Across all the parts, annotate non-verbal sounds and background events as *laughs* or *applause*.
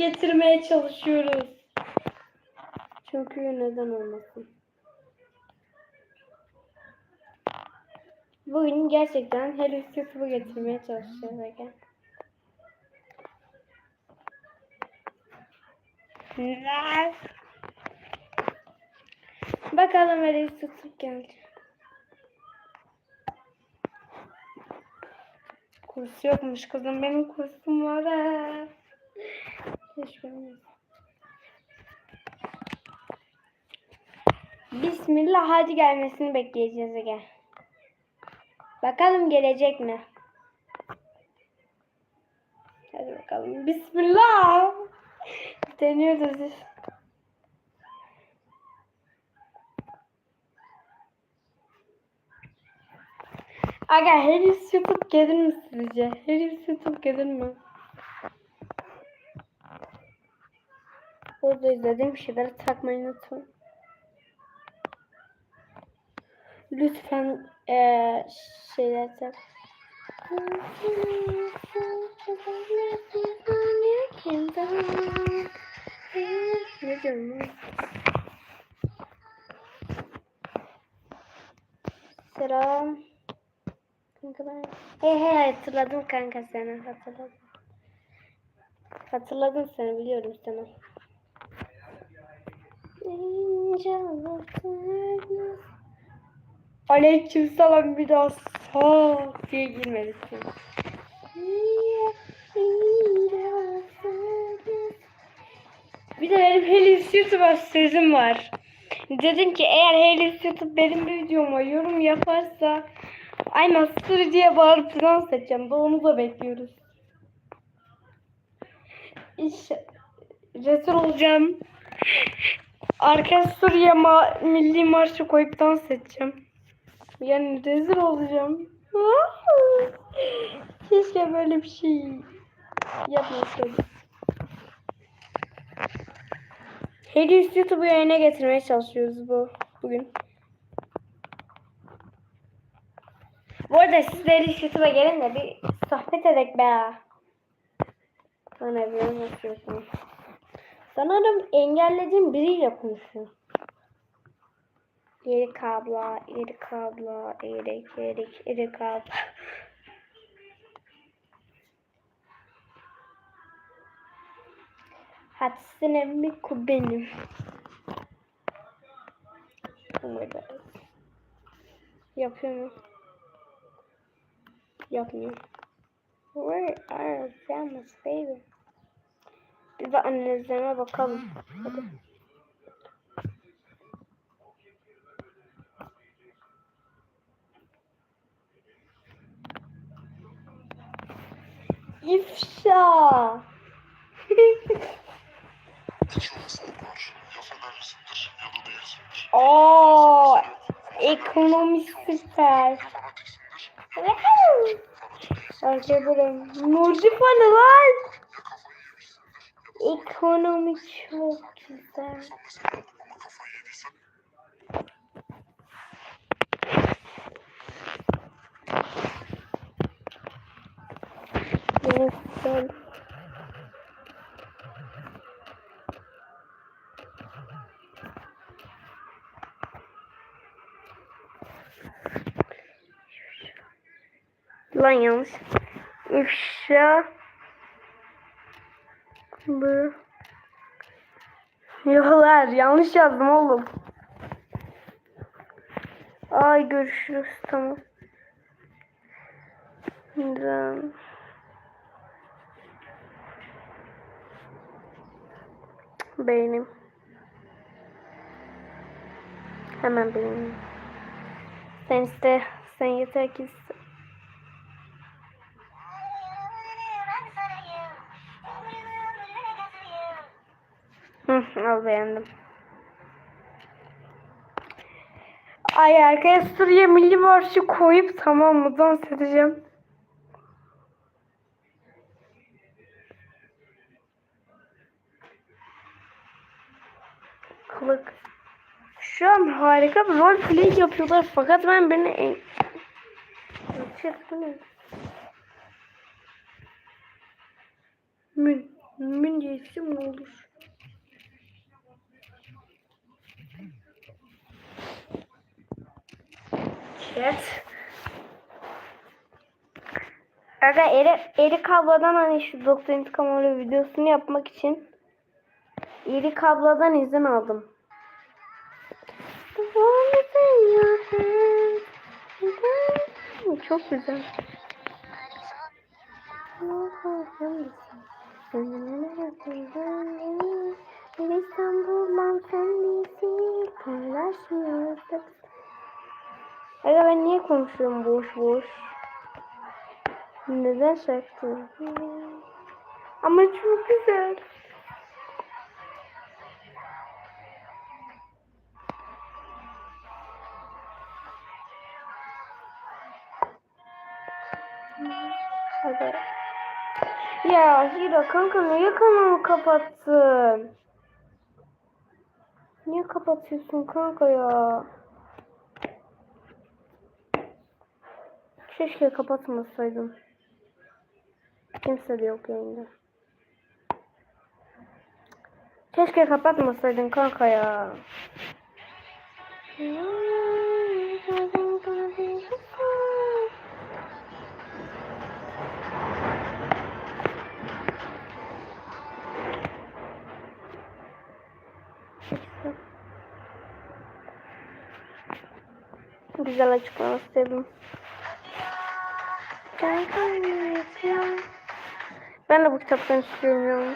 getirmeye çalışıyoruz. Çünkü neden olmasın. Bugün gerçekten Hello Kitty'yi getirmeye çalışacağız Ege. Bakalım Hello Kitty geldi. Kurs yokmuş kızım. Benim kursum var. Bismillah hadi gelmesini bekleyeceğiz Ege. Bakalım gelecek mi? Hadi bakalım. Bismillah. Deniyoruz. Aga Harris YouTube gelir mi sizce? Harris YouTube gelir mi? Burada izlediğim şeyleri takmayı unutmayın. Lütfen eee şeyler tak. Ne diyorum? Selam. Kanka ben... Hey hey hatırladım kanka seni hatırladım. Hatırladım seni biliyorum seni. Aleyküm selam bir daha sağ diye girmelisin. Bir de benim Helis YouTube'a sözüm var. Dedim ki eğer Helis YouTube benim videoma yorum yaparsa ay Master diye bağırıp dans edeceğim. Bu onu da bekliyoruz. İş rezil olacağım. Arka Suriye ma milli marşı koyup dans edeceğim. Yani rezil olacağım. *laughs* Keşke böyle bir şey yapmasaydım. Helios YouTube'u yayına getirmeye çalışıyoruz bu bugün. Bu arada siz de Helios YouTube'a gelin de bir sohbet edek be. Bana bir anlatıyorsun. Sanırım engellediğim biriyle konuşuyor. Erik abla, Erik abla, Erik, Erik, Erik abla. Hatsine Miku benim. Oh my god. Yapıyor mu? Yapmıyor. Where are famous baby? Bir de analizlerine bakalım. Hadi. İfşa. *laughs* Oo, ekonomi süper. Nurcu fanı lan. Ekonomi çok güzel. Güzel. Lan yanlış. İfşa. Bu. Yollar yanlış yazdım oğlum. Ay görüşürüz tamam. Neden? Beğenim. Hemen beğenim. Sen iste. Sen yeter ki Al beğendim. Ay arkaya Suriye Milli Marşı koyup tamam mı dans edeceğim. Kılık. Şu an harika bir rol play yapıyorlar fakat ben birini en... Mün, mün diye geçsem ne olur? Chat. Aga Erik, Erik abladan hani şu Doktor İntikam Olu videosunu yapmak için Erik abladan izin aldım. Çok güzel. İstanbul'dan Aga ben niye konuşuyorum boş boş? Neden şarkı? Ama çok güzel. Hadi. Ya Hira kanka niye kanalı kapattın? Niye kapatıyorsun kanka ya? Keşke kapatmasaydım. Kimse de yok yayında. Keşke kapatmasaydın kanka ya. Güzel açıklaması sevdim. Ben de bu kitaptan istiyorum ya.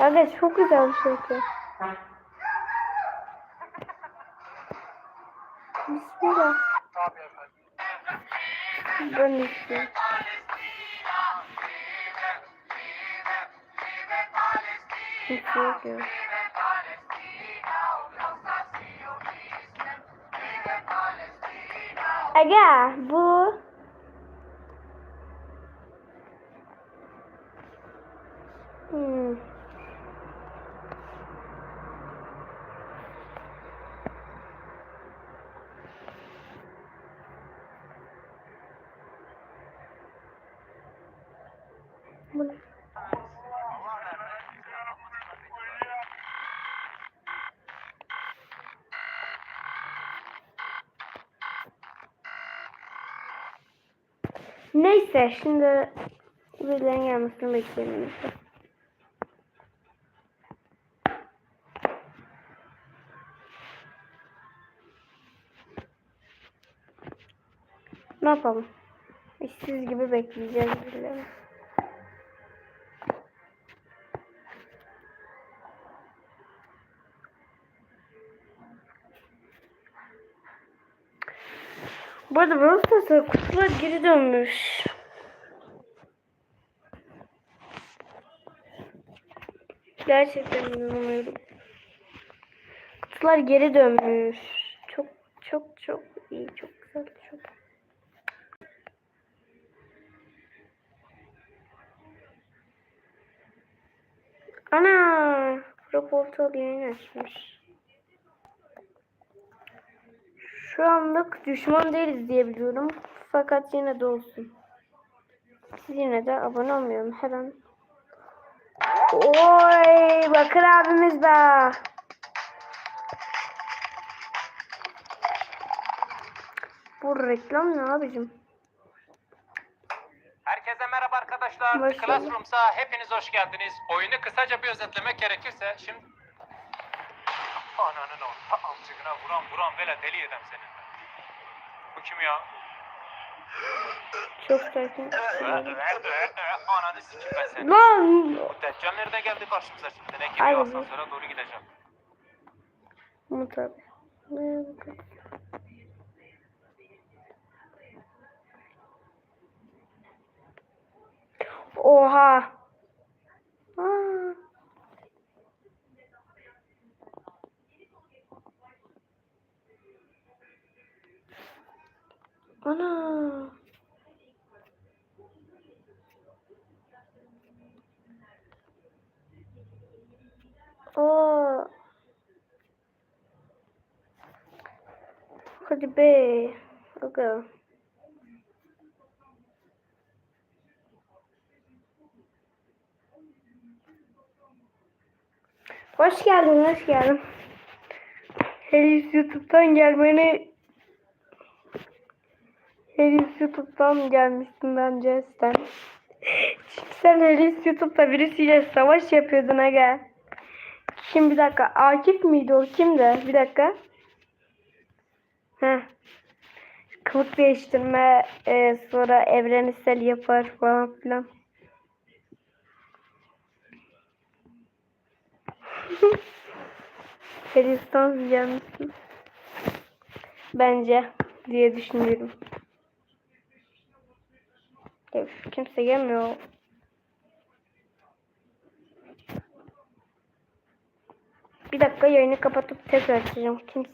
Evet çok güzel bir şarkı. Bismillah. Ben istiyorum. Hiç yok ya. Aga bu hmm. Bu Neyse şimdi birilerinin gelmesini bekleyelim. işte. Ne yapalım? İşsiz gibi bekleyeceğiz birilerini. Bu arada Brawl kutular geri dönmüş. Gerçekten inanamıyorum. Kutular geri dönmüş. Çok çok çok iyi. Çok güzel. Çok. Ana! Pro Portal yayın açmış. Şu anlık düşman değiliz diye biliyorum. Fakat yine de olsun. Siz yine de abone olmuyorum. Her an. Oy! Bakır abimiz be. Bu reklam ne abicim? Herkese merhaba arkadaşlar. Bulduk. Classroom'sa hepiniz hoş geldiniz. Oyunu kısaca bir özetlemek gerekirse şimdi... Ananın o amcıkına vuran vuran vele deli edem senin. Bu kim ya? Çok sakin. Ananı sikim ben seni. Lan! Bu Deccal nerede geldi karşımıza şimdi? Ne geliyor asansöre doğru gideceğim. Umut abi. Oha. Ana. Oo. Hadi be. Aga. Hoş geldin, hoş geldin. Henüz YouTube'dan gelmeni Henüz YouTube'dan gelmişsin bence sen. Sen henüz YouTube'da birisiyle savaş yapıyordun aga. Kim bir dakika Akif miydi o kimdi? Bir dakika. Heh. Kılık değiştirme e, sonra evrensel yapar falan filan. *laughs* Hristiyan gelmişsin. Bence diye düşünüyorum. Ya, kimse gelmiyor. Bir dakika yayını kapatıp tekrar açacağım. Kimse